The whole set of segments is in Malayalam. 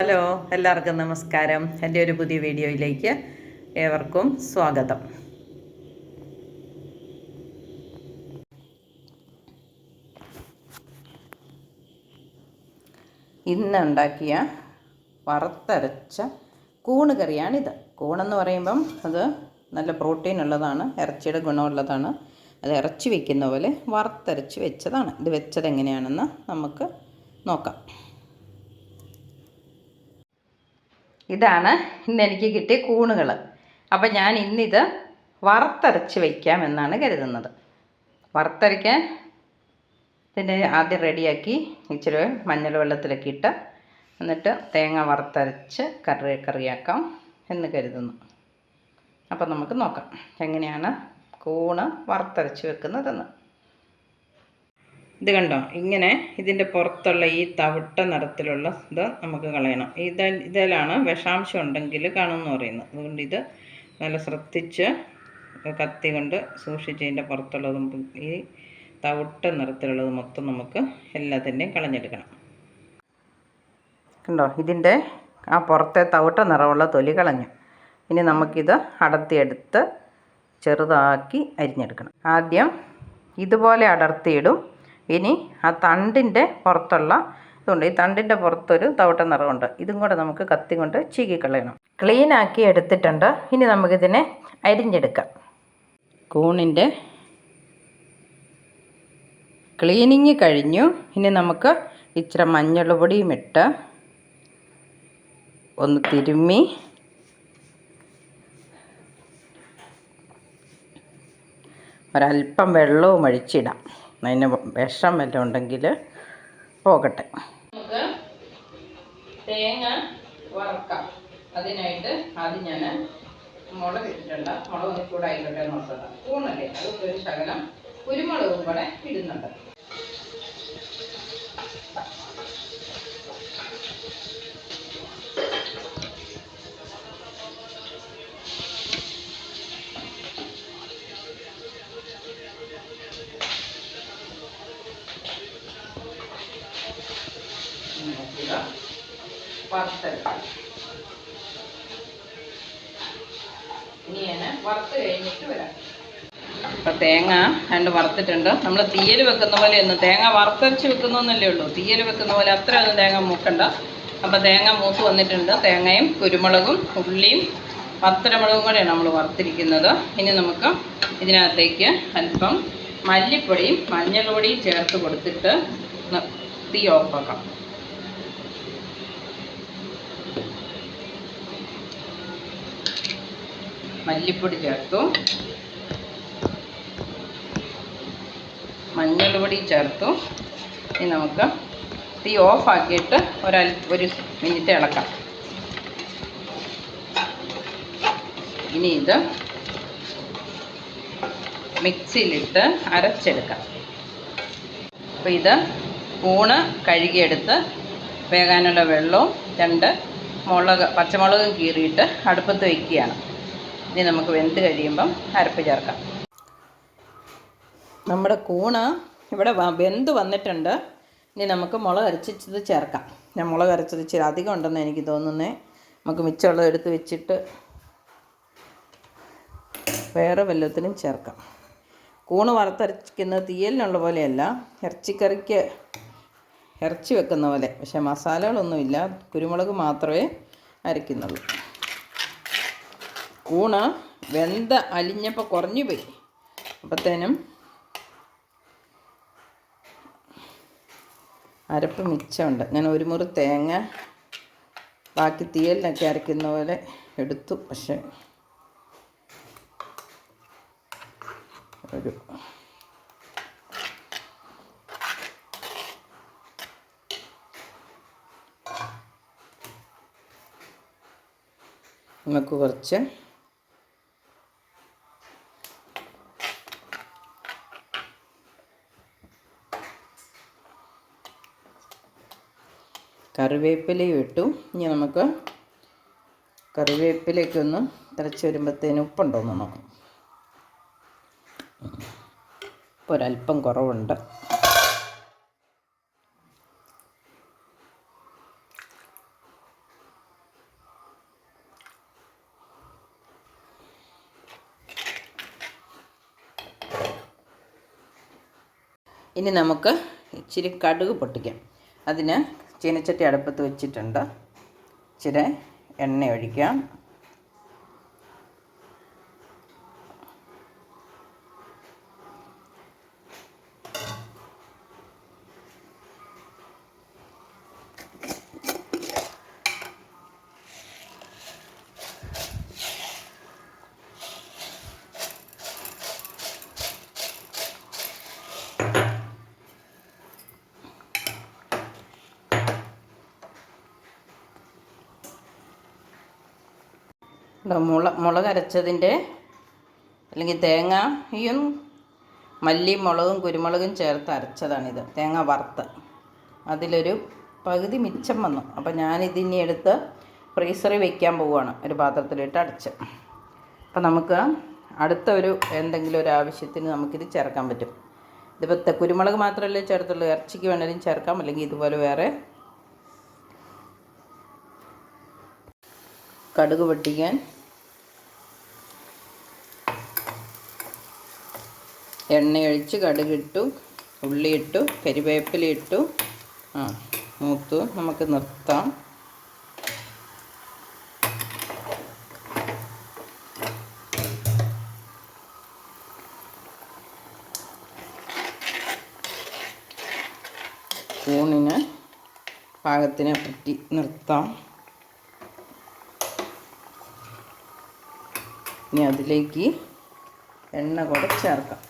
ഹലോ എല്ലാവർക്കും നമസ്കാരം. എന്റെ ഒരു പുതിയ വീഡിയോയിലേക്ക് ഏവർക്കും സ്വാഗതം. ഇന്ന് ഉണ്ടാക്കിയ വറുത്തരച്ച കൂണ് കറിയാണിത് കൂണെന്ന് പറയുമ്പം അത് നല്ല പ്രോട്ടീൻ ഉള്ളതാണ് ഇറച്ചിയുടെ ഗുണമുള്ളതാണ്. അത് ഇറച്ചി വെക്കുന്ന പോലെ വറുത്തരച്ച് വെച്ചതാണ്. ഇത് വെച്ചത് എങ്ങനെയാണെന്ന് നമുക്ക് നോക്കാം. ഇതാണ് ഇന്ന് എനിക്ക് കിട്ടിയ കൂണുകൾ അപ്പം ഞാൻ ഇന്നിത് വറുത്തരച്ച് വയ്ക്കാമെന്നാണ് കരുതുന്നത്. വറുത്തരയ്ക്കാൻ ഇതിന്റെ ആദ്യം റെഡിയാക്കി ഇച്ചിരി മഞ്ഞൾ വെള്ളത്തിലൊക്കെ ഇട്ട് എന്നിട്ട് തേങ്ങ വറുത്തരച്ച് കറി കറിയാക്കാം എന്ന് കരുതുന്നു. അപ്പം നമുക്ക് നോക്കാം എങ്ങനെയാണ് കൂണ് വറുത്തരച്ച് വെക്കുന്നതെന്ന്. ഇത് കണ്ടോ? ഇങ്ങനെ ഇതിന്റെ പുറത്തുള്ള ഈ തവിട്ട നിറത്തിലുള്ള ഇത് നമുക്ക് കളയണം. ഇത് ഇതിലാണ് വിഷാംശം ഉണ്ടെങ്കിൽ കാണുമെന്ന് പറയുന്നത് അതുകൊണ്ട് ഇത് നല്ല ശ്രദ്ധിച്ച് കത്തി കൊണ്ട് സൂക്ഷിച്ച് ഇതിന്റെ പുറത്തുള്ളതും ഈ തവിട്ട നിറത്തിലുള്ളത് മൊത്തം നമുക്ക് എല്ലാത്തിന്റെയും കളഞ്ഞെടുക്കണം. കണ്ടോ? ഇതിന്റെ ആ പുറത്തെ തവിട്ട നിറമുള്ള തൊലി കളഞ്ഞു. ഇനി നമുക്കിത് അടർത്തിയെടുത്ത് ചെറുതാക്കി അരിഞ്ഞെടുക്കണം. ആദ്യം ഇതുപോലെ അടർത്തിയിടും. ഇനി ആ തണ്ടിന്റെ പുറത്തുള്ള ഇതുണ്ട്. ഈ തണ്ടിന്റെ പുറത്തൊരു തവിട്ട നിറമുണ്ട് ഇതും കൂടെ നമുക്ക് കത്തി കൊണ്ട് ചീകിക്കളയണം ക്ലീൻ ആക്കി എടുത്തിട്ടുണ്ട്. ഇനി നമുക്കിതിനെ അരിഞ്ഞെടുക്കാം. കൂണിന്റെ ക്ലീനിങ് കഴിഞ്ഞു. ഇനി നമുക്ക് ഇച്ചിരി മഞ്ഞൾ പൊടിയും ഇട്ട് ഒന്ന് തിരുമ്മി ഒരല്പം വെള്ളവും ഒഴിച്ചിടാം. അതിന് വിഷം വല്ലതും ഉണ്ടെങ്കിൽ പോകട്ടെ. നമുക്ക് തേങ്ങ വറക്കാം. അതിനായിട്ട് ആദ്യം ഞാൻ മുളക് ഇട്ടിട്ടുണ്ട്. മുളക് ഒന്ന് കൂടെ ആയിക്കോട്ടെ ഓർത്തതാണ് ഊണല്ലേ അത് ഒരു ശകലം കുരുമുളകും കൂടെ ഇടുന്നുണ്ട്. വറുത്ത് വരാം. തേങ്ങ രണ്ട് വറുത്തിട്ടുണ്ട്. നമ്മൾ തീയൽ വെക്കുന്ന പോലെ ഒന്ന് തേങ്ങ വറുത്തരച്ച് വെക്കുന്നൊന്നല്ലേ ഉള്ളൂ. തീയൽ വെക്കുന്ന പോലെ അത്രയൊന്നും തേങ്ങ മൂക്കണ്ട. അപ്പം തേങ്ങ മൂത്ത് വന്നിട്ടുണ്ട്. തേങ്ങയും കുരുമുളകും ഉള്ളിയും പത്തരമുളകും കൂടെയാണ് നമ്മൾ വറുത്തിരിക്കുന്നത്. ഇനി നമുക്ക് ഇതിനകത്തേക്ക് അല്പം മല്ലിപ്പൊടിയും മഞ്ഞൾപ്പൊടിയും ചേർത്ത് കൊടുത്തിട്ട് തീ ഓഫാക്കാം മല്ലിപ്പൊടി ചേർത്തു. മഞ്ഞൾപൊടി ചേർത്തു. ഇനി നമുക്ക് തീ ഓഫാക്കിയിട്ട് ഒരൽ ഒരു മിനിറ്റ് ഇളക്കാം. ഇനി ഇത് മിക്സിയിലിട്ട് അരച്ചെടുക്കാം. അപ്പോൾ ഇത് ഊണ് കഴുകിയെടുത്ത് വേകാനുള്ള വെള്ളവും രണ്ട് മുളക് പച്ചമുളകും കീറിയിട്ട് അടുപ്പത്ത് വയ്ക്കുകയാണ് ഇനി നമുക്ക് വെന്ത് കഴിയുമ്പം അരപ്പ് ചേർക്കാം. നമ്മുടെ കൂണ് ഇവിടെ വെന്ത് വന്നിട്ടുണ്ട്. ഇനി നമുക്ക് മുളക് അരച്ചത് ചേർക്കാം. ഞാൻ മുളക് അരച്ചത് ഇച്ചിരി അധികം ഉണ്ടെന്ന് എനിക്ക് തോന്നുന്നേ. നമുക്ക് മിച്ചമുള്ളത് എടുത്ത് വെച്ചിട്ട് വേറെ വല്ലത്തിനും ചേർക്കാം. കൂണ് വറുത്തരച്ചിക്കുന്നത് തീയലിനുള്ള പോലെയല്ല. ഇറച്ചിക്കറിക്ക് ഇറച്ചി വെക്കുന്ന പോലെ. പക്ഷേ മസാലകളൊന്നുമില്ല. കുരുമുളക് മാത്രമേ അരയ്ക്കുന്നുള്ളൂ. കൂണ് വെന്ത അലിഞ്ഞപ്പോൾ കുറഞ്ഞു പോയി. അപ്പത്തേനും അരപ്പ് മിച്ചമുണ്ട്. ഞാൻ ഒരു മുറി തേങ്ങ ബാക്കി തീയലിനൊക്കെ അരയ്ക്കുന്ന പോലെ എടുത്തു. പക്ഷേ ഒരു നമുക്ക് കുറച്ച് കറിവേപ്പിലയും ഇട്ടു. ഇനി നമുക്ക് കറിവേപ്പിലയ്ക്ക് ഒന്ന് തിളച്ച് വരുമ്പോഴത്തേന് ഉപ്പുണ്ടോ എന്ന് നോക്കാം. ഇപ്പൊ ഒരല്പം കുറവുണ്ട്. ഇനി നമുക്ക് ഇച്ചിരി കടുക് പൊട്ടിക്കാം. അതിന് ചീനച്ചട്ടി അടുപ്പത്ത് വെച്ചിട്ടുണ്ട്. ഇച്ചിരി എണ്ണ ഒഴിക്കാം. മുള മുളക് അരച്ചതിന്റെ അല്ലെങ്കിൽ തേങ്ങയും മല്ലിയും മുളകും കുരുമുളകും ചേർത്ത് അരച്ചതാണിത്. തേങ്ങ വറുത്ത്. അതിലൊരു പകുതി മിച്ചം വന്നു. അപ്പോൾ ഞാനിതിനി എടുത്ത് ഫ്രീസറിൽ വെക്കാൻ പോവുകയാണ്. ഒരു പാത്രത്തിലിട്ട് അടച്ച്. അപ്പോൾ നമുക്ക് അടുത്ത ഒരു എന്തെങ്കിലും ഒരു ആവശ്യത്തിന് നമുക്കിത് ചേർക്കാൻ പറ്റും. ഇതിപ്പോൾ കുരുമുളക് മാത്രമല്ലേ ചേർത്തുള്ളൂ. ഇറച്ചിക്ക് വേണമെങ്കിലും ചേർക്കാം. അല്ലെങ്കിൽ ഇതുപോലെ വേറെ കടുക് പൊട്ടിക്കാൻ എണ്ണയൊഴിച്ച് കടുകിട്ടു ഉള്ളിയിട്ടു ഉള്ളി ഇട്ടു ആ മൂത്തു. നമുക്ക് നിർത്താം. ഊണിന് പാകത്തിനെ പറ്റി നിർത്താം. ഇനി അതിലേക്ക് എണ്ണ കൂടെ ചേർക്കാം.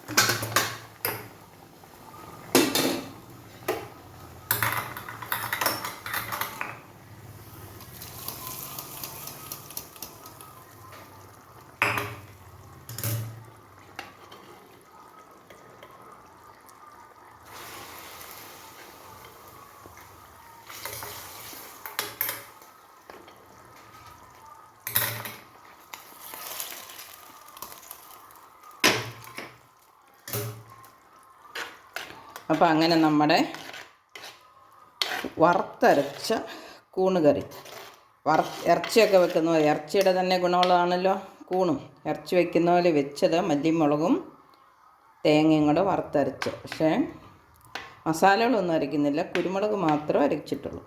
അപ്പോൾ അങ്ങനെ നമ്മുടെ വറുത്തരച്ച കൂണ് കറി വറ ഇറച്ചിയൊക്കെ വെക്കുന്ന പോലെ. ഇറച്ചിയുടെ തന്നെ ഗുണമുള്ളതാണല്ലോ കൂണും. ഇറച്ചി വെക്കുന്ന പോലെ വെച്ചത് മല്ലിമുളകും തേങ്ങയും കൂടെ വറുത്തരച്ച്. പക്ഷേ മസാലകളൊന്നും അരയ്ക്കുന്നില്ല. കുരുമുളക് മാത്രം അരച്ചിട്ടുള്ളൂ.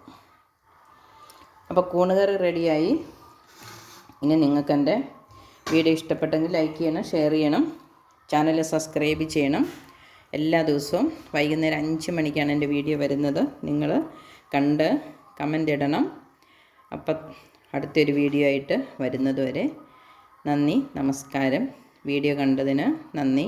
അപ്പോൾ കൂണുകറി റെഡിയായി. ഇനി നിങ്ങൾക്ക് എന്റെ വീഡിയോ ഇഷ്ടപ്പെട്ടെങ്കിൽ ലൈക്ക് ചെയ്യണം ഷെയർ ചെയ്യണം ചാനൽ സബ്സ്ക്രൈബ് ചെയ്യണം. എല്ലാ ദിവസവും വൈകുന്നേരം അഞ്ച് മണിക്കാണ് എന്റെ വീഡിയോ വരുന്നത്. നിങ്ങൾ കണ്ട് കമന്റ് ഇടണം. അപ്പം അടുത്തൊരു വീഡിയോ ആയിട്ട് വരുന്നതുവരെ നന്ദി നമസ്കാരം. വീഡിയോ കണ്ടതിന് നന്ദി.